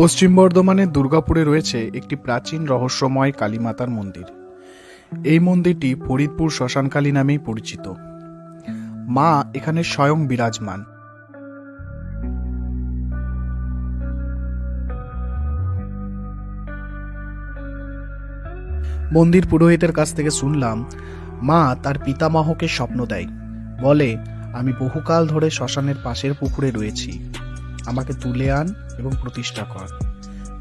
পশ্চিম বর্ধমানের দুর্গাপুরে রয়েছে একটি প্রাচীন রহস্যময় কালীমাতার মন্দির। এই মন্দিরটি ফরিদপুর শ্মশানকালী নামেই পরিচিত। মা এখানে স্বয়ং বিরাজমান। মন্দির পুরোহিতের কাছ থেকে শুনলাম, মা তার পিতামহকে স্বপ্ন দেয়। বলে, আমি বহুকাল ধরে শ্মশানের পাশের পুকুরে রয়েছি। আমাকে তুলে আন এবং প্রতিষ্ঠা কর।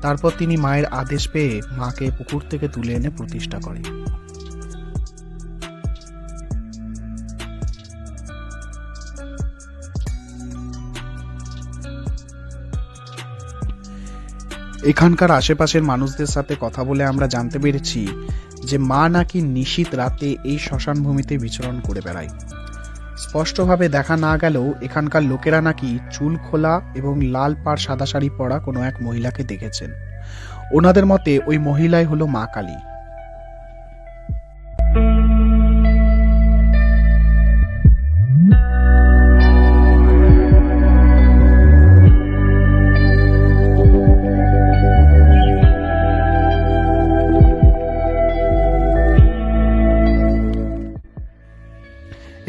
তারপর তিনি মায়ের আদেশ পেয়ে মাকে পুকুর থেকে তুলে এনে প্রতিষ্ঠা করে এখানকার আশেপাশের মানুষদের সাথে কথা বলে আমরা জানতে পেরেছি যে মা নাকি নিশীত রাতে এই শ্মশান ভূমিতে বিচরণ করে বেড়ায়। স্পষ্টভাবে দেখা না গেলেও এখানকার লোকেরা নাকি চুল খোলা এবং লাল পাড় সাদা শাড়ি পরা কোনো এক মহিলাকে দেখেছেন। ওনাদের মতে ওই মহিলাই হলো মা কালী।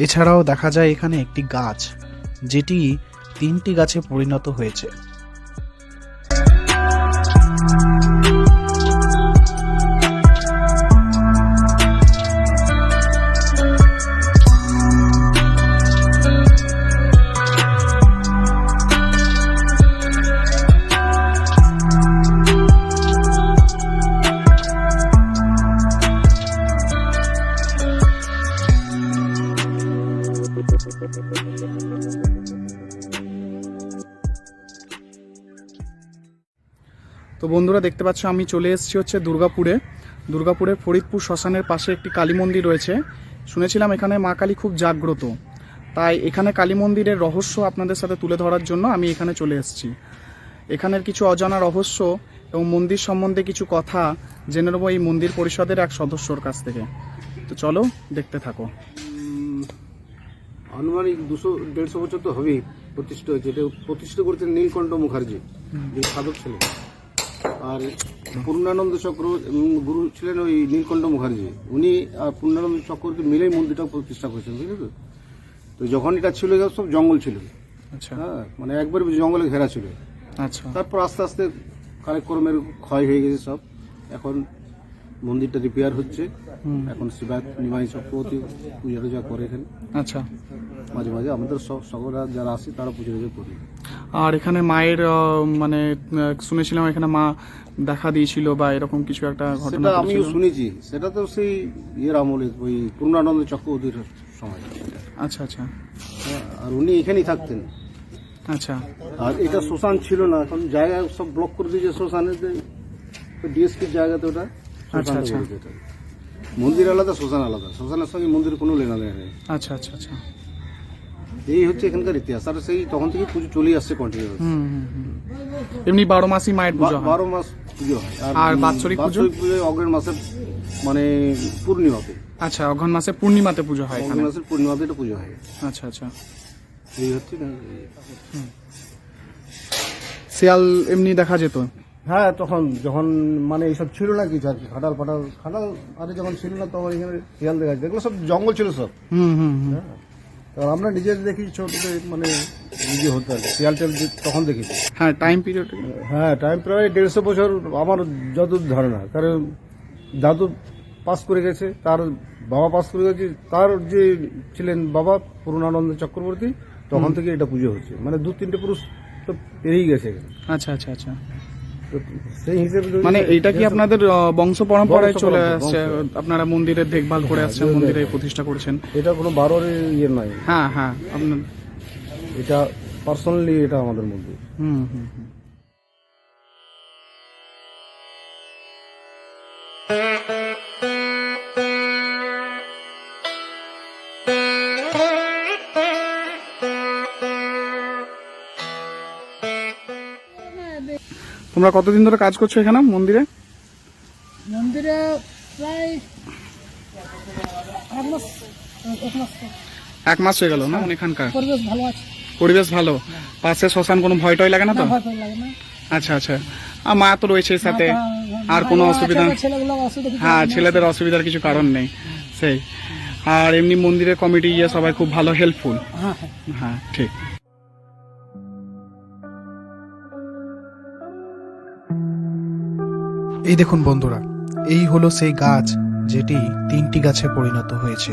এছাড়াও দেখা যায় এখানে একটি গাছ যেটি তিনটি গাছে পরিণত হয়েছে। বন্ধুরা দেখতে পাচ্ছ, আমি চলে এসেছি হচ্ছে দুর্গাপুরে। দুর্গাপুরের ফরিদপুর শ্মশানের পাশে একটি কালী মন্দির রয়েছে। শুনেছিলাম এখানে মা কালী খুব জাগ্রত। তাই এখানে কালী মন্দিরের রহস্য আপনাদের সাথে তুলে ধরার জন্য আমি এখানে চলে এসেছি। এখানের কিছু অজানা রহস্য এবং মন্দির সম্বন্ধে কিছু কথা জেনে নেব এই মন্দির পরিষদের এক সদস্যর কাছ থেকে। তো চলো, দেখতে থাকো। আনুমানিক দুশো, দেড়শো বছর তো হবেই প্রতিষ্ঠা হয়েছে। এটা প্রতিষ্ঠা করতেন নীলকণ্ঠ মুখার্জি সাধক ছিলেন। আর পূর্ণানন্দ চক্র গুরু ছিলেন ওই নীলকণ্ঠ মুখার্জি। উনি আর পূর্ণানন্দ চক্রকে মিলেই মন্দিরটা প্রতিষ্ঠা করেছেন বুঝলি তো? তো যখন এটা ছিল সব জঙ্গল ছিল। আচ্ছা। হ্যাঁ মানে একবার জঙ্গলে ঘেরা ছিল। আচ্ছা। তারপর আস্তে আস্তে কালেক্রমের ক্ষয় হয়ে গেছে সব। এখন মন্দিরটা রিপেয়ার হচ্ছে। এখন শিবায়ত নিমাই চক্রবর্তী পূজা টুজা করে এখানে। আচ্ছা। মাঝে মাঝে আমাদের সব সকলরা যারা আসে তারা পুজো টুজো করি। আর এখানে মায়ের মানে শুনেছিলাম এখানে মা দেখা দিয়েছিল বা এরকম কিছু একটা ঘটনা আমিও শুনেছি। সেটা তো সেই ইয়ের আমলে ওই পূর্ণানন্দ চক্রবর্তীর সময়। আচ্ছা আচ্ছা। হ্যাঁ, আর উনি এখানেই থাকতেন। আচ্ছা। আর এটা শ্মশান ছিল না। এখন জায়গা সব ব্লক করে দিয়েছে শ্মশানের ডিএসপির জায়গাতে ওটা। আচ্ছা, আচ্ছা। মন্দির আলাদা শ্মশান আলাদা। শ্মশানের সঙ্গে মন্দির কোনো লেনা দেনা নেই। আচ্ছা আচ্ছা আচ্ছা। এই হচ্ছে এখানকার ইতিহাস। আর সেই তখন থেকে পুজো চলেই আসছে কন্টিনিউ হুম হুম, হুম। এমনি বারো মাসই মায়ের পুজো বারো মাস পুজো হয়। আর বাৎসরিক পুজো? অগ্রের মাসে মানে পূর্ণিমাতে। আচ্ছা অঘন মাসে পূর্ণিমাতে পুজো হয় অগ্রের মাসের পূর্ণিমাতে এটা পুজো হয়। আচ্ছা আচ্ছা। এই হচ্ছে শিয়াল এমনি দেখা যেত? হ্যাঁ তখন যখন মানে এইসব ছিল না কিছু আর কি খাটাল ফাটাল খাটাল আরে যখন ছিল না তখন এখানে শিয়াল দেখা যায়। এগুলো সব জঙ্গল ছিল সব। হুম হুম হ্যাঁ। আমরা নিজের দেখি ছোটতে মানে নিজে হতো আর শিয়াল টেল তখন দেখেছি। হ্যাঁ টাইম পিরিয়ড হ্যাঁ টাইম প্রায় দেড়শো বছর আমার যতদূর ধারণা কারণ দাদু পাস করে গেছে তার বাবা পাস করে গেছে তার যে ছিলেন বাবা পূর্ণানন্দ চক্রবর্তী তখন থেকে এটা পুজো হচ্ছে। মানে দু তিনটে পুরুষ তো পেরিয়ে গেছে আচ্ছা আচ্ছা আচ্ছা। সেই হিসেবে মানে এটা কি আপনাদের বংশ পরম্পরায় চলে আসছে? আপনারা মন্দিরের দেখভাল করে আসছেন মন্দিরে প্রতিষ্ঠা করছেন। এটা কোনো বারোর ইয়ে নাই হ্যাঁ হ্যাঁ আপনার এটা পার্সোনালি এটা আমাদের মন্দির। হুম হুম। তোমরা কতদিন ধরে কাজ করছ এখানে মন্দিরে? মন্দিরে প্রায় এক মাস এক মাস। হয়ে গেল না এখানকার? পরিবেশ ভালো আছে। পরিবেশ ভালো। পাশে শ্মশান কোনো ভয় টয় লাগে না তো? আচ্ছা আচ্ছা। আর মা তো রয়েছে সাথে। আর কোনো অসুবিধা হ্যাঁ ছেলেদের অসুবিধার কিছু কারণ নেই। সেই। আর এমনি মন্দিরের কমিটি ইয়ে সবাই খুব ভালো হেল্পফুল হ্যাঁ হ্যাঁ। হ্যাঁ ঠিক। এই দেখুন বন্ধুরা এই হলো সেই গাছ যেটি তিনটি গাছে পরিণত হয়েছে।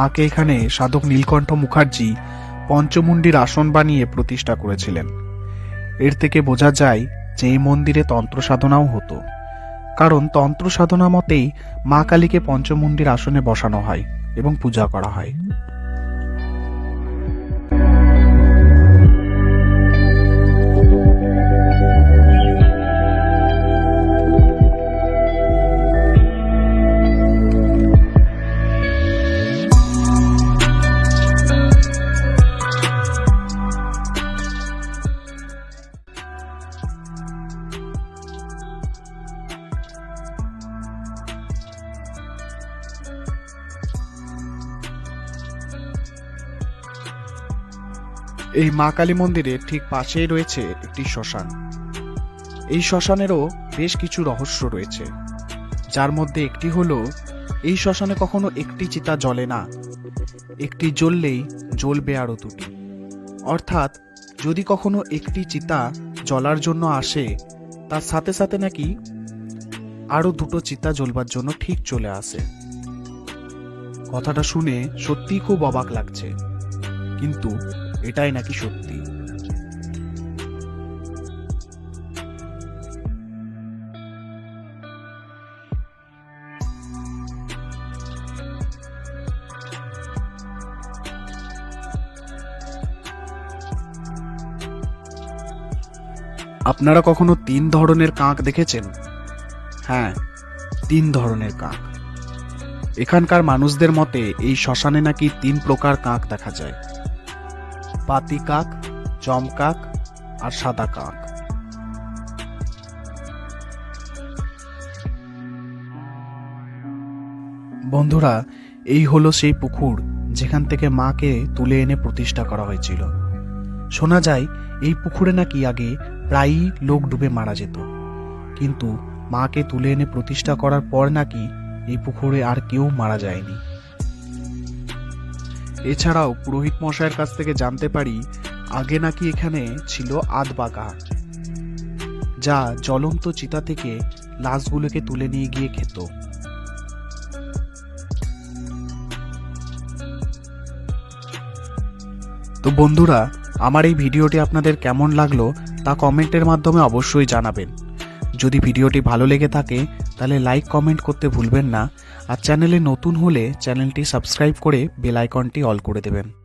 মাকে এখানে সাধক নীলকণ্ঠ মুখার্জি পঞ্চমুণ্ডির আসন বানিয়ে প্রতিষ্ঠা করেছিলেন। এর থেকে বোঝা যায় যে এই মন্দিরে তন্ত্র সাধনাও হতো। কারণ তন্ত্র সাধনা মতেই মা কালীকে পঞ্চমুণ্ডির আসনে বসানো হয় এবং পূজা করা হয়। এই মা কালী মন্দিরের ঠিক পাশেই রয়েছে একটি শ্মশান। এই শ্মশানেরও বেশ কিছু রহস্য রয়েছে। যার মধ্যে একটি হলো, এই শ্মশানে কখনো একটি চিতা জ্বলে না। একটি জ্বললেই জ্বলবে আরও দুটি। অর্থাৎ, যদি কখনো একটি চিতা জ্বলার জন্য আসে, তার সাথে সাথে নাকি আরও দুটো চিতা জ্বলবার জন্য ঠিক চলে আসে। কথাটা শুনে সত্যিই খুব অবাক লাগছে। কিন্তু এটাই নাকি সত্যি? আপনারা কখনো তিন ধরনের কাক দেখেছেন? হ্যাঁ তিন ধরনের কাক। এখানকার মানুষদের মতে এই শ্মশানে নাকি তিন প্রকার কাক দেখা যায়। পাতি কাক চমকাক আর সাদা কাক। বন্ধুরা, এই হলো সেই পুকুর যেখান থেকে মাকে তুলে এনে প্রতিষ্ঠা করা হয়েছিল। শোনা যায়, এই পুকুরে নাকি আগে প্রায়ই লোক ডুবে মারা যেত। কিন্তু মাকে তুলে এনে প্রতিষ্ঠা করার পর নাকি এই পুকুরে আর কেউ মারা যায়নি। এছাড়াও পুরোহিত মশাইয়ের কাছ থেকে জানতে পারি, আগে নাকি এখানে ছিল আধবাগা যা জ্বলন্ত চিতা থেকে লাশগুলোকে তুলে নিয়ে গিয়ে খেত। তো বন্ধুরা, আমার এই ভিডিওটি আপনাদের কেমন লাগল তা কমেন্টের মাধ্যমে অবশ্যই জানাবেন। যদি ভিডিওটি ভালো লেগে থাকে, তাহলে লাইক কমেন্ট করতে ভুলবেন না। আর চ্যানেলে নতুন হলে চ্যানেলটি সাবস্ক্রাইব করে বেল আইকনটি অল করে দেবেন।